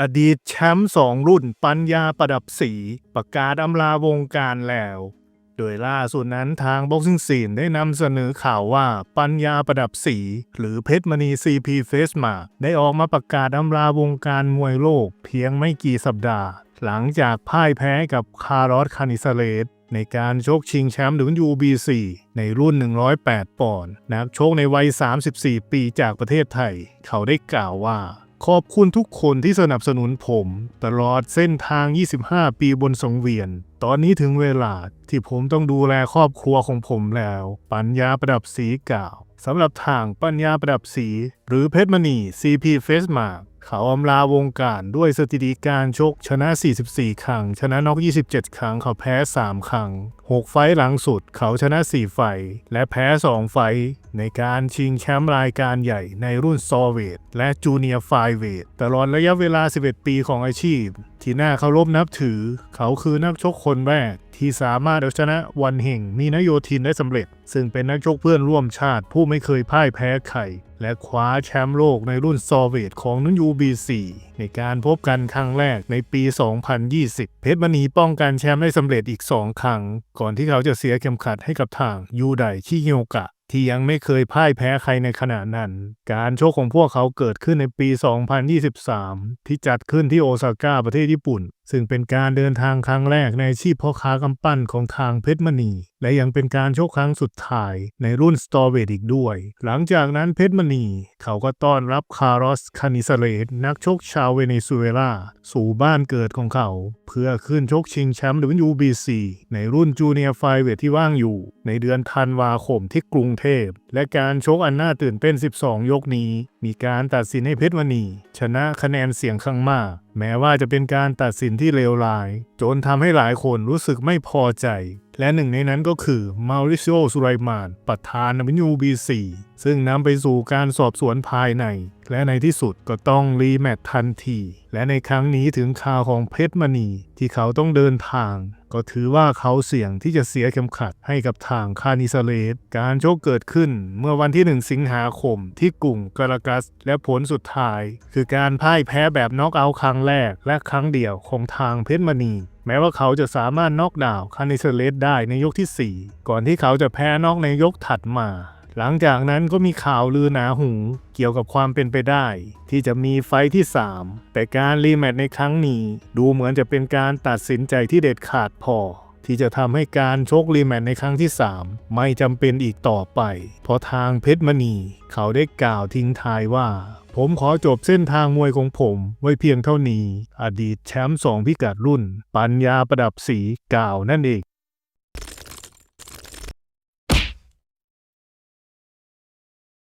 อดีตแชมป์สองรุ่นปัญญาประดับสีประกาศอำลาวงการแล้ว โดยล่าสุดนั้นทางบ็อกซิ่งซีนได้นำเสนอข่าวว่าปัญญาประดับสีหรือเพชรมณีซีพีเฟสมาได้ออกมาประกาศอำลาวงการมวยโลกเพียงไม่กี่สัปดาห์ หลังจากพ่ายแพ้กับคาร์ลอสคานิซาเลสในการชกชิงแชมป์ WBC ในรุ่น 108 ปอนด์นักชกในวัย 34 ปีจากประเทศไทย เขาได้กล่าวว่า ขอบคุณทุกคนที่สนับสนุนผม ตลอดเส้นทาง 25 ปีบนสังเวียน ตอนนี้ถึงเวลาที่ผมต้องดูแลครอบครัวของผมแล้ว ปัญญาประดับสีกล่าวสำหรับทางปัญญาประดับสี หรือเพชรมณี CP f a c e m a r k เขาอำลาวงการด้วยสถิติการชกชนะ 44 ครั้ง ชนะน็อก 27 ครั้ง เขาแพ้ 3 ครั้ง 6 ไฟต์หลังสุด เขาชนะ 4 ไฟต์และแพ้ 2 ไฟต์ในการชิงแชมป์รายการใหญ่ในรุ่นซอเวทและจูเนียร์ไฟเวทตลอดระยะเวลา 11 ปีของอาชีพ ที่น่าเคารพนับถือ เขาคือนักชกคนแรกที่สามารถเอาชนะวันเหงมีนโยธินได้สำเร็จ ซึ่งเป็นนักชกเพื่อนร่วมชาติผู้ไม่เคยพ่ายแพ้ใคร และคว้าแชมป์โลกในรุ่นซอเวตของนุ่น UBC ในการพบกันครั้งแรกในปี 2020 เพชรมณีป้องกันแชมป์ได้สำเร็จอีก 2 ครั้ง ก่อนที่เขาจะเสียเข็มขัดให้กับทางยูไดชิฮิโอกะ ที่ยังไม่เคยพ่ายแพ้ใครในขณะนั้น การโชคของพวกเขาเกิดขึ้นในปี 2023 ที่จัดขึ้นที่โอซาก้าประเทศญี่ปุ่น ซึ่งเป็นการเดินทางครั้งแรกในชีพพ่อค้ากำปั้นของทางเพชรมณี และยังเป็นการโชคครั้งสุดท้ายในรุ่นสตอเวทอีกด้วย หลังจากนั้นเพชรมณี เขาก็ต้อนรับคาร์ลอสคานิซาเลสนักชกชาวเวเนซุเอลา สู่บ้านเกิดของเขา เพื่อขึ้นชกชิงแชมป์ WBC ในรุ่นจูเนียร์ไฟเวทที่ว่างอยู่ ในเดือนธันวาคมที่กรุงเทพ และการชกอันน่าตื่นเต้น 12 ยกนี้ มีการตัดสินให้เพชรมณี ชนะคะแนนเสียงข้างมาก แม้ว่าจะเป็นการตัดสินที่เลวร้าย จนทำให้หลายคนรู้สึกไม่พอใจ และหนึ่งในนั้นก็คือมาริ c ิโอสุไรมาน ประธาน WBC ซึ่งนำไปสู่การสอบสวนภายใน และในที่สุดก็ต้องรีแมตทันที และในครั้งนี้ถึงข่าวของเพชรมณี ที่เขาต้องเดินทาง ก็ถือว่าเขาเสี่ยงที่จะเสียเข็มขัดให้กับทางคานิซาเลสการโชคเกิดขึ้นเมื่อวันที่ 1 สิงหาคมที่กรุงการากัส และผลสุดท้าย คือการพ่ายแพ้แบบน็อกเอาท์ครั้งแรกและครั้งเดียวของทางเพชรมณี แม้ว่าเขาจะสามารถน็อกดาวน์คานิเซเลสได้ในยกที่ 4 ก่อนที่เขาจะแพ้น็อกในยกถัดมา หลังจากนั้นก็มีข่าวลือหนาหู เกี่ยวกับความเป็นไปได้ ที่จะมีไฟที่ 3 แต่การรีแมตช์ในครั้งนี้ ดูเหมือนจะเป็นการตัดสินใจที่เด็ดขาดพอที่จะทำให้การชกรีแมตช์ในครั้งที่ 3 ไม่จำเป็นอีกต่อไป เพราะทางเพชรมณี เขาได้กล่าวทิ้งท้ายว่า ผมขอจบเส้นทางมวยของผมไว้เพียงเท่านี้ อดีตแชมป์สองพิกัดรุ่น ปัญญาประดับสีกล่าวนั่นเอง